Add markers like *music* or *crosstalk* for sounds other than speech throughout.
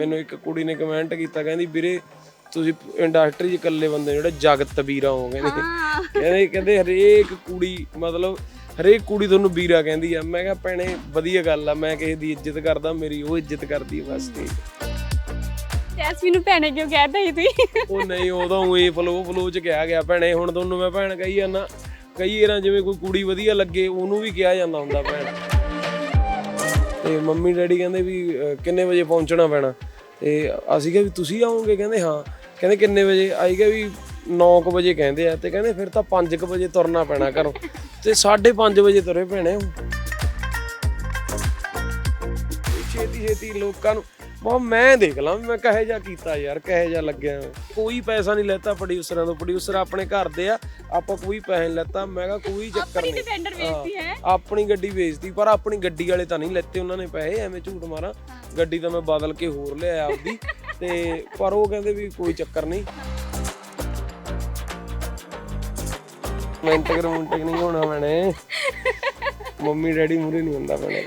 ਮੈਨੂੰ ਇੱਕ ਕੁੜੀ ਨੇ ਕਮੈਂਟ ਕੀਤਾ ਕਹਿੰਦੀ ਵੀਰੇ ਤੁਸੀਂ ਇੰਡਸਟਰੀ 'ਚ ਇਕੱਲੇ ਬੰਦੇ ਜਿਹੜੇ ਜਗਤ ਵੀਰਾ ਹੋ ਕਹਿੰਦੇ। ਕਹਿੰਦੇ ਕਹਿੰਦੇ ਹਰੇਕ ਕੁੜੀ ਮਤਲਬ ਹਰੇਕ ਕੁੜੀ ਤੁਹਾਨੂੰ ਵੀਰਾ ਕਹਿੰਦੀ ਆ। ਮੈਂ ਕਿਹਾ ਭੈਣੇ ਵਧੀਆ ਗੱਲ ਆ ਮੈਂ ਕਿਸੇ ਦੀ ਇੱਜ਼ਤ ਕਰਦਾ ਮੇਰੀ ਉਹ ਇੱਜ਼ਤ ਕਰਦੀ ਬਸ ਤੇ ਜੈਸਮੀਨ ਨੂੰ ਭੈਣੇ ਕਿਉਂ ਕਹਿਤਾ ਸੀ ਤੁਸੀਂ? ਉਹ ਨਹੀਂ ਉਦੋਂ ਇਹ ਫਲੋ ਫਲੋ ਚ ਕਿਹਾ ਗਿਆ। ਭੈਣੇ ਹੁਣ ਤੁਹਾਨੂੰ ਮੈਂ ਭੈਣ ਕਹੀ ਜਾਂਦਾ ਕਈ ਵਾਰਾਂ ਜਿਵੇਂ ਕੋਈ ਕੁੜੀ ਵਧੀਆ ਲੱਗੇ ਉਹਨੂੰ ਵੀ ਕਿਹਾ ਜਾਂਦਾ ਹੁੰਦਾ ਭੈਣ। ਤੇ ਮੰਮੀ ਡੈਡੀ ਕਹਿੰਦੇ ਵੀ ਅਹ, ਕਿੰਨੇ ਵਜੇ ਪਹੁੰਚਣਾ ਪੈਣਾ? ਤੇ ਅਸੀਂ ਕਿਹਾ ਵੀ ਤੁਸੀਂ ਆਓਗੇ? ਕਹਿੰਦੇ ਹਾਂ। ਕਹਿੰਦੇ ਕਿੰਨੇ ਵਜੇ? ਆਈ ਕਿਹਾ ਵੀ 9:00 ਵਜੇ ਕਹਿੰਦੇ ਆ। ਤੇ ਕਹਿੰਦੇ ਫਿਰ ਤਾਂ 5:00 ਵਜੇ ਤੁਰਨਾ ਪੈਣਾ ਘਰੋਂ। ਤੇ 5:30 ਵਜੇ ਤੁਰੇ ਭੈਣੇ ਉਹ ਛੇਤੀ ਛੇਤੀ ਲੋਕਾਂ ਨੂੰ ਬਹੁਤ ਮੈਂ ਦੇਖ ਲਾਂ ਵੀ ਮੈਂ ਕਹੇ ਜਾ ਕੀਤਾ ਯਾਰ ਕਹੇ ਜਾ ਲੱਗਿਆ। ਮੈਂ। ਕੋਈ ਪੈਸਾ ਨਹੀਂ ਲੈਤਾ ਪ੍ਰੋਡਿਊਸਰਾਂ ਤੋਂ। ਪ੍ਰੋਡਿਊਸਰ ਆਪਣੇ ਘਰ ਦੇ ਆ ਆਪਾਂ ਕੋਈ ਪੈਸੇ ਨਹੀਂ ਲੈਤਾ। ਮੈਂ ਕਿਹਾ ਕੋਈ ਚੱਕਰ ਆਪਣੀ ਨਹੀਂ। ਡਿਫੈਂਡਰ ਵੇਚਦੀ ਹੈ। ਆਪਣੀ ਗੱਡੀ ਵੇਚਦੀ ਪਰ ਆਪਣੀ ਗੱਡੀ ਵਾਲੇ ਤਾਂ ਨਹੀਂ ਲੈਤੇ ਉਹਨਾਂ ਨੇ ਪੈਸੇ ਐਵੇਂ ਝੂਠ ਮਾਰਾਂ। ਗੱਡੀ ਤਾਂ ਮੈਂ ਬਦਲ ਕੇ ਹੋਰ ਲਿਆ ਆਪਦੀ। ਤੇ *laughs* ਪਰ ਉਹ ਕਹਿੰਦੇ ਵੀ ਕੋਈ ਚੱਕਰ ਨਹੀਂ। ਮਿੰਟ ਕਰਮੁੰਟਕ ਨਹੀਂ ਹੋਣਾ ਮੈਨੇ? *laughs* ਮੰਮੀ ਡੈਡੀ ਮੂਰੇ ਨਹੀਂ ਹੁੰਦਾ ਮੈਨੇ।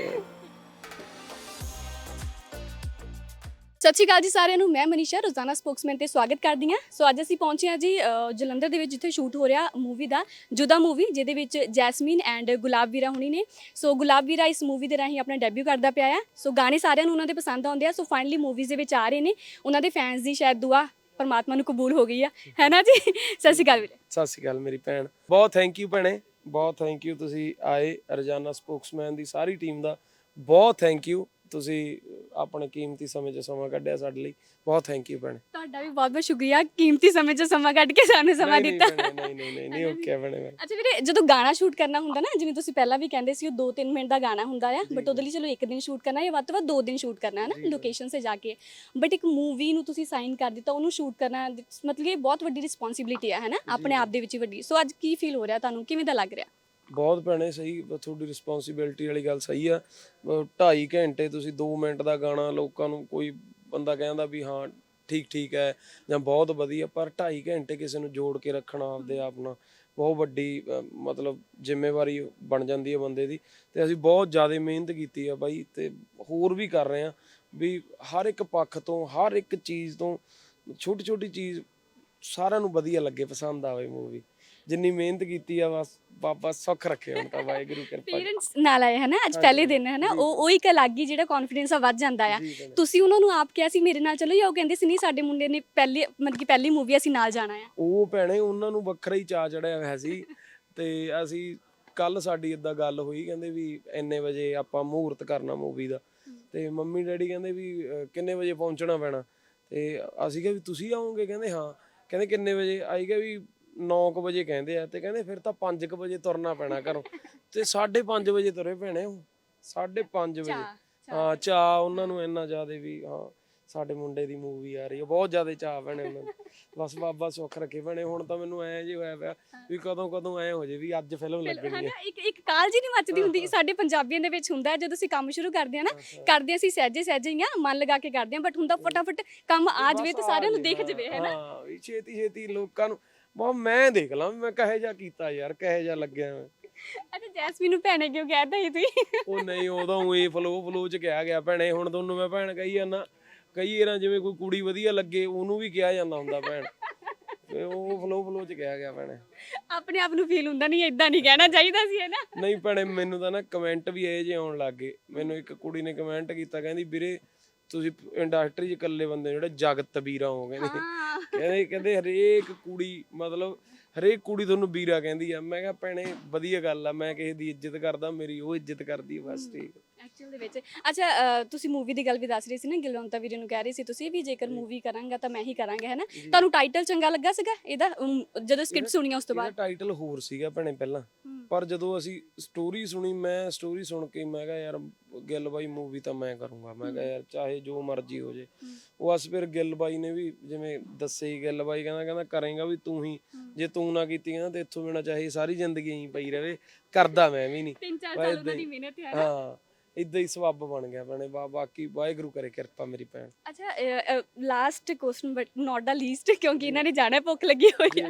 ਸਤਿ ਸ਼੍ਰੀ ਅਕਾਲ ਜੀ ਸਾਰਿਆਂ ਨੂੰ। ਮੈਂ ਮਨੀਸ਼ਾ ਰੋਜ਼ਾਨਾ ਸਪੋਕਸਮੈਨ ਤੇ ਸਵਾਗਤ ਕਰਦੀ ਹਾਂ। ਸੋ ਅੱਜ ਅਸੀਂ ਪਹੁੰਚੇ ਹਾਂ ਜੀ ਅ, ਜਲੰਧਰ ਦੇ ਵਿੱਚ ਜਿੱਥੇ ਸ਼ੂਟ ਹੋ ਰਿਹਾ ਮੂਵੀ ਦਾ ਜੁਦਾ ਮੂਵੀ ਜਿਹਦੇ ਵਿੱਚ ਜੈਸਮੀਨ ਐਂਡ ਗੁਲਾਬ ਵੀਰਾ ਹੁਣੀ ਨੇ। ਸੋ ਗੁਲਾਬ ਵੀਰਾ ਇਸ ਮੂਵੀ ਦੇ ਰਾਹੀਂ ਆਪਣਾ ਡੈਬਿਊ ਕਰਦਾ ਪਿਆ ਆ। ਸੋ ਗਾਣੇ ਸਾਰਿਆਂ ਨੂੰ ਉਹਨਾਂ ਦੇ ਪਸੰਦ ਆਉਂਦੇ ਆ। ਸੋ ਫਾਈਨਲੀ ਮੂਵੀਜ਼ ਦੇ ਵਿੱਚ ਆ ਰਹੇ ਨੇ। ਉਹਨਾਂ ਦੇ ਫੈਨਸ ਦੀ ਸ਼ਾਇਦ ਦੁਆ ਪਰਮਾਤਮਾ ਨੂੰ ਕਬੂਲ ਹੋ ਗਈ ਆ। ਹੈ ਨਾ ਜੀ? ਸਤਿ ਸ਼੍ਰੀ ਅਕਾਲ ਵੀਰੇ। ਸਤਿ ਸ਼੍ਰੀ ਅਕਾਲ ਮੇਰੀ ਭੈਣ। ਬਹੁਤ ਥੈਂਕ ਯੂ ਭੈਣੇ। ਬਹੁਤ ਥੈਂਕ ਯੂ ਤੁਸੀਂ ਆਏ ਰੋਜ਼ਾਨਾ ਸਪੋਕਸਮੈਨ ਦੀ ਸਾਰੀ ਟੀਮ ਦਾ। ਬਹੁਤ ਥੈਂਕ ਯੂ ਤੁਸੀਂ ਆਪਣੇ ਕੀਮਤੀ ਸਮੇਂ 'ਚ ਸਮਾਂ ਕੱਢਿਆ ਸਾਡੇ ਲਈ। ਬਹੁਤ ਥੈਂਕ ਯੂ ਭੈਣੇ। ਤੁਹਾਡਾ ਵੀ ਬਹੁਤ ਬਹੁਤ ਸ਼ੁਕਰੀਆ। ਕੀਮਤੀ ਸਮੇਂ 'ਚ ਸਮਾਂ ਕੱਢ ਕੇ ਸਾਨੂੰ ਸਮਾਂ ਨਹੀਂ, ਦਿੱਤਾ। ਨਹੀਂ ਭੈਣੇ, ਨਹੀਂ ਨਹੀਂ ਨਹੀਂ ਓਕੇ ਭੈਣੇ ਮੈਂ। ਅੱਛਾ ਵੀਰੇ ਜਦੋਂ ਗਾਣਾ ਸ਼ੂਟ ਕਰਨਾ ਹੁੰਦਾ ਨਾ ਜਿਵੇਂ ਤੁਸੀਂ ਪਹਿਲਾਂ ਵੀ ਕਹਿੰਦੇ ਸੀ ਉਹ 2-3 ਮਿੰਟ ਦਾ ਗਾਣਾ ਹੁੰਦਾ ਆ ਬਟ ਉਹਦੇ ਲਈ ਚਲੋ ਇੱਕ ਦਿਨ ਸ਼ੂਟ ਕਰਨਾ ਜਾਂ ਵੱਧ ਤੋਂ ਵੱਧ 2 ਦਿਨ ਸ਼ੂਟ ਕਰਨਾ ਹੈ ਨਾ ਲੋਕੇਸ਼ਨ 'ਤੇ ਜਾ ਕੇ। ਬਟ ਇੱਕ ਮੂਵੀ ਨੂੰ ਤੁਸੀਂ ਸਾਈਨ ਕਰ ਦਿੱਤਾ ਉਹਨੂੰ ਸ਼ੂਟ ਕਰਨਾ ਮਤਲਬ ਇਹ ਬਹੁਤ ਵੱਡੀ ਰਿਸਪੌਂਸਿਬਿਲਿਟੀ ਹੈ ਹੈ ਨਾ ਆਪਣੇ ਆਪ ਦੇ ਵਿੱਚ ਹੀ ਵੱਡੀ। ਸੋ ਅੱਜ ਕੀ ਫੀਲ ਹੋ ਰਿਹਾ ਤੁਹਾਨੂੰ? ਕਿਵੇਂ ਦਾ ਲੱਗ ਰਿਹਾ? ਬਹੁਤ ਭੈਣੇ ਸਹੀ ਬ- ਤੁਹਾਡੀ ਰਿਸਪੌਂਸਿਬਿਲਟੀ ਵਾਲੀ ਗੱਲ ਸਹੀ ਆ। 2.5 ਘੰਟੇ ਤੁਸੀਂ 2 ਮਿੰਟ ਦਾ ਗਾਣਾ ਲੋਕਾਂ ਨੂੰ ਕੋਈ ਬੰਦਾ ਕਹਿੰਦਾ ਵੀ ਹਾਂ ਠੀਕ ਠੀਕ ਹੈ ਜਾਂ ਬਹੁਤ ਵਧੀਆ ਪਰ 2.5 ਘੰਟੇ ਕਿਸੇ ਨੂੰ ਜੋੜ ਕੇ ਰੱਖਣਾ ਆਪਦੇ ਆਪ ਨਾਲ ਬਹੁਤ ਵੱਡੀ ਅ, ਮਤਲਬ ਜ਼ਿੰਮੇਵਾਰੀ ਬਣ ਜਾਂਦੀ ਹੈ ਬੰਦੇ ਦੀ। ਤੇ ਅਸੀਂ ਬਹੁਤ ਜ਼ਿਆਦਾ ਮਿਹਨਤ ਕੀਤੀ ਆ ਬਾਈ ਤੇ ਹੋਰ ਵੀ ਕਰ ਰਹੇ ਆ ਵੀ ਹਰ ਇੱਕ ਪੱਖ ਤੋਂ ਹਰ ਇੱਕ ਚੀਜ਼ ਤੋਂ ਛੋਟੀ ਛੋਟੀ ਚੀਜ਼ ਸਾਰਿਆਂ ਨੂੰ ਵਧੀਆ ਲੱਗੇ ਪਸੰਦ ਆਵੇ ਮੂਵੀ ਜਿੰਨੀ ਮਿਹਨਤ ਕੀਤੀ ਆ ਬਸ ਬਾਬਾ ਸੁੱਖ ਰੱਖੇ ਹੁਣ ਤਾਂ ਵਾਹਿਗੁਰੂ ਕਿਰਪਾ। ਪੇਰੈਂਟਸ ਨਾਲ ਆਏ ਹੈ ਨਾ ਅੱਜ ਪਹਿਲੇ ਦਿਨ ਹੈ ਨਾ ਉਹ ਉਹ ਇੱਕ ਅਲੱਗ ਹੀ ਜਿਹੜਾ ਕੌਨਫੀਡੈਂਸ ਆ ਵੱਧ ਜਾਂਦਾ ਆ। ਜੀ। ਤੁਸੀਂ ਉਹਨਾਂ ਨੂੰ ਆਪ ਕਿਹਾ ਸੀ ਮੇਰੇ ਨਾਲ ਚਲੋ ਜਾਂ ਉਹ ਕਹਿੰਦੇ ਸੀ ਨਹੀਂ ਸਾਡੇ ਮੁੰਡੇ ਨੇ ਪਹਿਲੀ ਮਤਲਬ ਕਿ ਪਹਿਲੀ ਮੂਵੀ ਅਸੀਂ ਨਾਲ ਜਾਣਾ ਆ। ਉਹ ਭੈਣੇ ਉਹਨਾਂ ਨੂੰ ਵੱਖਰਾ ਹੀ ਚਾ ਚੜਿਆ ਹੋਇਆ ਸੀ। ਤੇ ਅਸੀਂ ਕੱਲ ਸਾਡੀ ਇਦਾਂ ਗੱਲ ਹੋਈ ਕਹਿੰਦੇ ਵੀ ਇੰਨੇ ਵਜੇ ਆਪਾਂ ਮਹੂਰਤ ਕਰਨਾ ਮੂਵੀ ਦਾ। ਤੇ ਮੰਮੀ ਡੈਡੀ ਕਹਿੰਦੇ ਵੀ ਅਹ, ਕਿੰਨੇ ਵਜੇ ਪਹੁੰਚਣਾ ਪੈਣਾ? ਤੇ ਅਸੀਂ ਕਿਹਾ ਵੀ ਤੁਸੀਂ ਆਓਗੇ? ਕਹਿੰਦੇ ਹਾਂ। ਕਹਿੰਦੇ ਕਿੰਨੇ ਵਜੇ? ਆਈ ਕਿਹਾ ਵੀ 9:00 ਵਜੇ ਕਹਿੰਦੇ ਆ ਤੇ ਕਹਿੰਦੇ ਫਿਰ ਤਾਂ 5:00 ਵਜੇ ਤੁਰਨਾ ਪੈਣਾ ਘਰੋਂ। ਤੇ 5:30 ਵਜੇ ਤੁਰੇ ਭੈਣੇ ਉਹ। 5:30 ਵਜੇ। ਹਾਂ ਚਾਹ ਉਹਨਾਂ ਨੂੰ ਇੰਨਾ ਜ਼ਿਆਦਾ ਵੀ ਹਾਂ। ਸਾਡੇ ਮੁੰਡੇ ਦੀ ਮੂਵੀ ਆ ਰਹੀ ਹੈ ਬਹੁਤ ਜ਼ਿਆਦਾ ਚਾਹ ਭੈਣੇ ਉਹਨਾਂ ਨੂੰ। ਬਸ ਬਾਬਾ ਸੁੱਖ ਰੱਖੇ ਭੈਣੇ ਹੁਣ ਤਾਂ ਮੈਨੂੰ ਐ ਜੇ ਹੋਇਆ ਪਿਆ ਵੀ ਕਦੋਂ ਕਦੋਂ ਐ ਹੋ ਜੇ ਵੀ ਅੱਜ ਫਿਲਮ ਲੱਗਣੀ ਹੈ ਹਨਾ ਇੱਕ ਇੱਕ ਕਾਲ ਜੀ ਨਹੀਂ ਮੱਚਦੀ ਹੁੰਦੀ ਸਾਡੇ ਪੰਜਾਬੀਆਂ ਦੇ ਵਿੱਚ ਹੁੰਦਾ ਹੈ, ਜਦੋਂ ਅਸੀਂ ਕੰਮ ਸ਼ੁਰੂ ਕਰਦੇ ਹਾਂ ਨਾ ਕਰਦੇ ਅਸੀਂ ਸਹਿਜੇ ਸਹਿਜੇ ਹੀ ਆ ਮਨ ਲਗਾ ਕੇ ਕਰਦੇ ਹਾਂ ਬਟ ਹੁੰਦਾ ਫਟਾਫਟ ਕੰਮ ਆ ਜਾਵੇ ਤੇ ਸਾਰਿਆਂ ਨੂੰ ਦੇਖ ਜਵੇ ਹੈ ਨਾ ਹਾਂ ਵੀ ਛੇਤੀ ਛੇਤੀ ਲੋਕਾਂ ਨੂੰ ਬਹੁਤ ਮੈਂ ਦੇਖ ਲਾਂ ਵੀ ਮੈਂ ਕਹੇ ਜਾ ਕੀਤਾ ਯਾਰ ਕਹੇ ਜਾ ਲੱਗਿਆ ਮੈਂ। ਅੱਛਾ ਜੈਸਮੀਨ ਨੂੰ ਭੈਣੇ ਕਿਉਂ ਕਹਿਤਾ ਸੀ? ਤੁਸੀਂ ਉਹ ਨਹੀਂ ਉਦੋਂ ਇਹ ਫਲੋ ਫਲੋ ਚ ਕਿਹਾ ਗਿਆ ਭੈਣੇ ਹੁਣ ਤੁਹਾਨੂੰ ਮੈਂ ਭੈਣ ਕਹੀ ਜਾਂਦਾ। ਕਈ ਵਾਰਾਂ ਜਿਵੇਂ ਕੋਈ ਕੁੜੀ ਵਧੀਆ ਲੱਗੇ ਉਹਨੂੰ ਵੀ ਕਿਹਾ ਜਾਂਦਾ ਹੁੰਦਾ ਭੈਣ। ਤੇ ਉਹ ਫਲੋ ਫਲੋ ਚ ਕਿਹਾ ਗਿਆ ਭੈਣੇ। ਆਪਣੇ ਆਪ ਨੂੰ ਫੀਲ ਹੁੰਦਾ ਨਹੀਂ ਇਦਾਂ ਨਹੀਂ ਕਹਿਣਾ ਚਾਹੀਦਾ ਸੀ ਹੈ ਨਾ? ਨਹੀਂ ਭੈਣੇ ਮੈਨੂੰ ਤਾਂ ਨਾ ਕਮੈਂਟ ਵੀ ਇਹ ਜਿਹੇ ਆਉਣ ਲੱਗ ਗਏ। ਮੈਨੂੰ ਇੱਕ ਕੁੜੀ ਨੇ ਕਮੈਂਟ ਕੀਤਾ ਕਹਿੰਦੀ ਵੀਰੇ ਤੁਸੀਂ ਇੰਡਸਟਰੀ 'ਚ ਇਕੱਲੇ ਬੰਦੇ ਜਿਹੜੇ ਜਗਤ ਵੀਰਾ ਹੋ ਕਹਿੰਦੇ ਕਹਿੰਦੇ ਕਹਿੰਦੇ ਹਰੇਕ ਕੁੜੀ ਮਤਲਬ ਹਰੇਕ ਕੁੜੀ ਤੁਹਾਨੂੰ ਵੀਰਾ ਕਹਿੰਦੀ ਆ। ਮੈਂ ਕਿਹਾ ਭੈਣੇ ਵਧੀਆ ਗੱਲ ਆ ਮੈਂ ਕਿਸੇ ਦੀ ਇੱਜ਼ਤ ਕਰਦਾ ਮੇਰੀ ਉਹ ਇੱਜ਼ਤ ਕਰਦੀ ਆ ਬਸ ਠੀਕ ਐਕਚੁਅਲ ਦੇ ਵਿੱਚ। ਅੱਛਾ ਅ, ਤੁਸੀਂ ਮੂਵੀ ਦੀ ਗੱਲ ਵੀ ਦੱਸ ਰਹੇ ਸੀ ਨਾ ਗਿਲਵੰਤਾ ਵੀਰੇ ਨੂੰ ਕਹਿ ਰਹੇ ਸੀ ਤੁਸੀਂ ਵੀ ਜੇਕਰ ਮੂਵੀ ਕਰਾਂਗਾ ਤਾਂ ਮੈਂ ਹੀ ਕਰਾਂਗਾ ਹੈ ਨਾ ਤੁਹਾਨੂੰ ਟਾਈਟਲ ਚੰਗਾ ਲੱਗਾ ਸੀਗਾ ਇਹਦਾ? ਅਮ, ਜਦੋਂ ਸਕ੍ਰਿਪਟ ਸੁਣੀ ਉਸ ਤੋਂ ਇਹਦਾ ਬਾਅਦ? ਟਾਈਟਲ ਹੋਰ ਸੀਗਾ ਭੈਣੇ ਪਹਿਲਾਂ। ਹੂੰ। ਪਰ ਜਦੋਂ ਅਸੀਂ ਸਟੋਰੀ ਸੁਣੀ ਮੈਂ ਸਟੋਰੀ ਸੁਣ ਕੇ ਮੈਂ ਕਿਹਾ ਯਾਰ ਗਿੱਲ ਬਾਈ ਮੂਵੀ ਤਾਂ ਮੈਂ ਕਰੂੰਗਾ। ਮੈਂ ਕਿਹਾ ਯਾਰ ਚਾਹੇ ਜੋ ਮਰਜ਼ੀ ਹੋ ਜੇ। ਉਹ ਅਸ ਫਿਰ ਗਿੱਲ ਬਾਈ ਨੇ ਵੀ ਜਿਵੇਂ ਦੱਸੇ ਹੀ ਗਿੱਲ ਬਾਈ ਕਹਿੰਦਾ ਕਹਿੰਦਾ ਕਰੇਗਾ ਵੀ ਤੂੰ ਹੀ। ਜੇ ਤੂੰ ਨਾ ਕੀਤੀ ਕਹਿੰਦਾ ਤੇ ਇੱਥੋਂ ਬਿਨਾ ਚਾਹੇ ਸਾਰੀ ਜ਼ਿੰਦਗੀ ਹੀ ਪਈ ਰਵੇ। ਕਰਦਾ ਮੈਂ ਵੀ ਨਹੀਂ ਤਿੰਨ ਚਾਰ ਸਾਲ ਉਹਨਾਂ ਦੀ। ਮਿਹਨਤ ਹੈ ਹਾਂ। ਇਦਾਂ ਹੀ ਸਬੱਬ ਬਣ ਗਿਆ ਭੈਣੇ ਬਾ ਬਾਕੀ ਵਾਹਿਗੁਰੂ ਕਰੇ ਕਿਰਪਾ ਮੇਰੀ ਭੈਣ। ਅੱਛਾ last question but not the least ਕਿਉਂਕਿ ਇਹਨਾਂ ਨੇ ਜਾਣਾ ਭੁੱਖ ਲੱਗੀ ਹੋਈ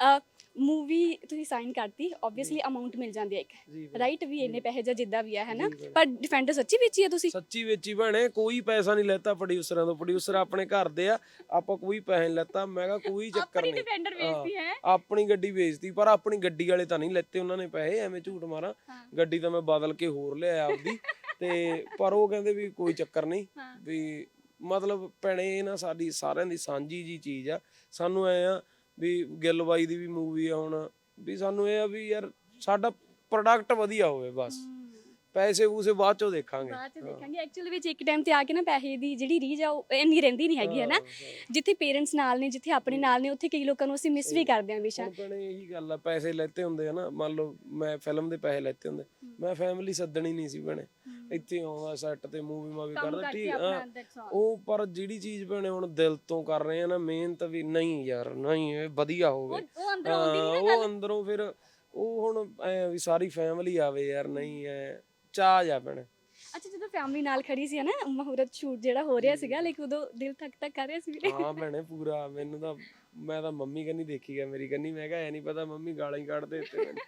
ਆ। ਮੂਵੀ ਤੁਸੀਂ ਸਾਈਨ ਕਰਤੀ ਆਬਵੀਅਸਲੀ ਅਮਾਉਂਟ ਮਿਲ ਜਾਂਦੀ ਹੈ ਇੱਕ। ਰਾਈਟ ਵੀ ਇੰਨੇ ਪੈਸੇ ਜਾਂ ਜਿੱਦਾਂ ਵੀ ਆ ਹੈ ਨਾ? ਭੈਣੇ। ਪਰ ਡਿਫੈਂਡਰ ਸੱਚੀ ਵੇਚੀ ਹੈ ਤੁਸੀਂ? ਸੱਚੀ ਵਿੱਚ ਬਣੇ ਕੋਈ ਪੈਸਾ ਨਹੀਂ ਲੈਤਾ ਪ੍ਰੋਡਿਊਸਰਾਂ ਤੋਂ। ਪ੍ਰੋਡਿਊਸਰ ਆਪਣੇ ਘਰ ਦੇ ਆ ਆਪਾਂ ਕੋਈ ਪੈਸੇ ਨਹੀਂ ਲੈਤਾ। ਮੈਂ ਕਿਹਾ ਕੋਈ ਚੱਕਰ ਆਪਣੀ ਨਹੀਂ ਡਿਫੈਂਡਰ ਵੇਚਦੀ ਹੈ। ਆਪਣੀ ਗੱਡੀ ਵੇਚਦੀ ਪਰ ਆਪਣੀ ਗੱਡੀ ਵਾਲੇ ਤਾਂ ਨਹੀਂ ਲੈਤੇ ਉਹਨਾਂ ਨੇ ਪੈਸੇ ਐਵੇਂ ਝੂਠ ਮਾਰਾਂ। ਗੱਡੀ ਤਾਂ ਮੈਂ ਬਦਲ ਕੇ ਹੋਰ ਲਿਆ ਆਪਦੀ। ਤੇ ਪਰ ਉਹ ਕਹਿੰਦੇ ਵੀ ਕੋਈ ਚੱਕਰ ਨਹੀਂ। ਵੀ ਮਤਲਬ ਭੈਣੇ ਇਹ ਨਾ ਸਾਡੀ ਸਾਰਿਆਂ ਦੀ ਸਾਂਝੀ ਜੀ ਚੀਜ਼ ਆ। ਸਾਨੂੰ ਐ ਆ ਵੀ ਗਿੱਲ ਬਾਈ ਦੀ ਵੀ ਮੂਵੀ ਆ ਹੁਣ, ਵੀ ਸਾਨੂੰ ਇਹ ਆ ਵੀ ਯਾਰ ਸਾਡਾ ਪ੍ਰੋਡਕਟ ਵਧੀਆ ਹੋਵੇ ਬਸ। ਪੈਸੇ ਪੂਸੇ ਬਾਅਦ ਚੋਂ ਦੇਖਾਂਗੇ। ਬਾਅਦ ਚ ਦੇਖਾਂਗੇ। ਐਕਚੁਅਲੀ ਵਿੱਚ ਇੱਕ ਟਾਈਮ ਤੇ ਆ ਕੇ ਨਾ ਪੈਸੇ ਦੀ ਜਿਹੜੀ ਰੀਜ ਆ ਉਹ ਇੰਨੀ ਰਹਿੰਦੀ ਨਹੀਂ ਹੈਗੀ ਹੈ ਨਾ? ਜਿੱਥੇ ਪੇਰੈਂਟਸ ਨਾਲ ਨੇ ਜਿੱਥੇ ਆਪਣੇ ਨਾਲ ਨੇ ਉੱਥੇ ਕਈ ਲੋਕਾਂ ਨੂੰ ਅਸੀਂ ਮਿਸ ਵੀ ਕਰਦੇ ਹਾਂ ਹਮੇਸ਼ਾ। ਹੁਣ ਭੈਣੇ ਇਹੀ ਗੱਲ ਆ ਪੈਸੇ ਲੈਤੇ ਹੁੰਦੇ ਆ ਨਾ ਮੰਨ ਲਓ ਮੈਂ ਫਿਲਮ ਦੇ ਪੈਸੇ ਲੈਤੇ ਹੁੰਦੇ ਮੈਂ ਫੈਮਿਲੀ ਸੱਦਣੀ ਨਹੀਂ ਸੀ ਭੈਣੇ। ਇੱਥੇ ਆਉਂਦਾ ਸੈੱਟ ਤੇ ਮੂਵੀ ਮਾਵੀ ਕੰਮ ਕਰਦਾ ਕਰਕੇ ਠੀਕ ਆਪਣਾ ਆ that's all। ਉਹ ਪਰ ਜਿਹੜੀ ਚੀਜ਼ ਭੈਣੇ ਹੁਣ ਦਿਲ ਤੋਂ ਕਰ ਰਹੇ ਆ ਨਾ ਮਿਹਨਤ ਵੀ ਨਹੀਂ ਯਾਰ ਨਹੀਂ ਇਹ ਵਧੀਆ ਹੋਵੇ। ਉਹ ਉਹ ਅੰਦਰ ਆਉਂਦੀ ਨਹੀਂ ਹਾਂ, ਉਹ ਅੰਦਰੋਂ ਫਿਰ ਉਹ ਹੁਣ ਐ ਵੀ ਸਾਰੀ ਫੈਮਿਲੀ ਆਵੇ ਯਾਰ ਨਹੀਂ ਐ। ਚਾਹ ਜਾ ਭੈਣੇ। ਅੱਛਾ ਜਦੋਂ ਫੈਮਿਲੀ ਨਾਲ ਖੜੀ ਸੀ ਨਾ ਮਹੂਰਤ ਸ਼ੂਟ ਜਿਹੜਾ ਹੋ ਰਿਹਾ ਸੀਗਾ ਲਾਈਕ ਉਦੋਂ ਦਿਲ ਤੱਕ ਤੱਕ ਕਰ ਰਿਹਾ ਸੀ। ਵੀਰੇ ਹਾਂ ਭੈਣੇ ਪੂਰਾ ਮੈਨੂੰ ਤਾਂ ਮੈਂ ਤਾਂ ਮੰਮੀ ਕੰਨੀ ਦੇਖੀ ਗਿਆ ਮੇਰੀ ਕੰਨੀ ਮੈਂ ਕਿਹਾ ਐ ਨਹੀਂ ਪਤਾ ਮੰਮੀ ਗਾਲਾਂ ਹੀ ਕੱਢਦੇ ਇੱਥੇ ਮੈਨੂੰ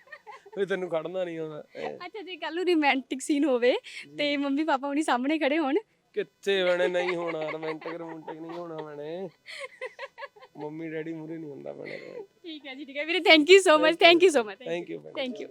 ਵੀ ਤੈਨੂੰ ਕੱਢਣਾ ਨਹੀਂ ਆਉਂਦਾ ਐ। ਅੱਛਾ ਜੇ ਕੱਲ ਨੂੰ ਰੋਮਾਂਟਿਕ ਸੀਨ ਹੋਵੇ ਤੇ ਮੰਮੀ ਪਾਪਾ ਹੁਣੀ ਸਾਹਮਣੇ ਖੜੇ ਹੋਣ। ਕਿੱਥੇ ਬਣੇ ਨਹੀਂ ਹੋਣਾ ਰੋਮਾਂਟਿਕ ਰੋਮਾਂਟਿਕ ਨਹੀਂ ਹੋਣਾ ਬਣੇ ਮੰਮੀ ਡੈਡੀ ਮੂਰੇ ਨਹੀਂ ਹੁੰਦਾ ਬਣੇ ਠੀਕ ਹੈ ਜੀ ਠੀਕ ਹੈ। ਵੀਰੇ thank you so much thank you so much thank you thank you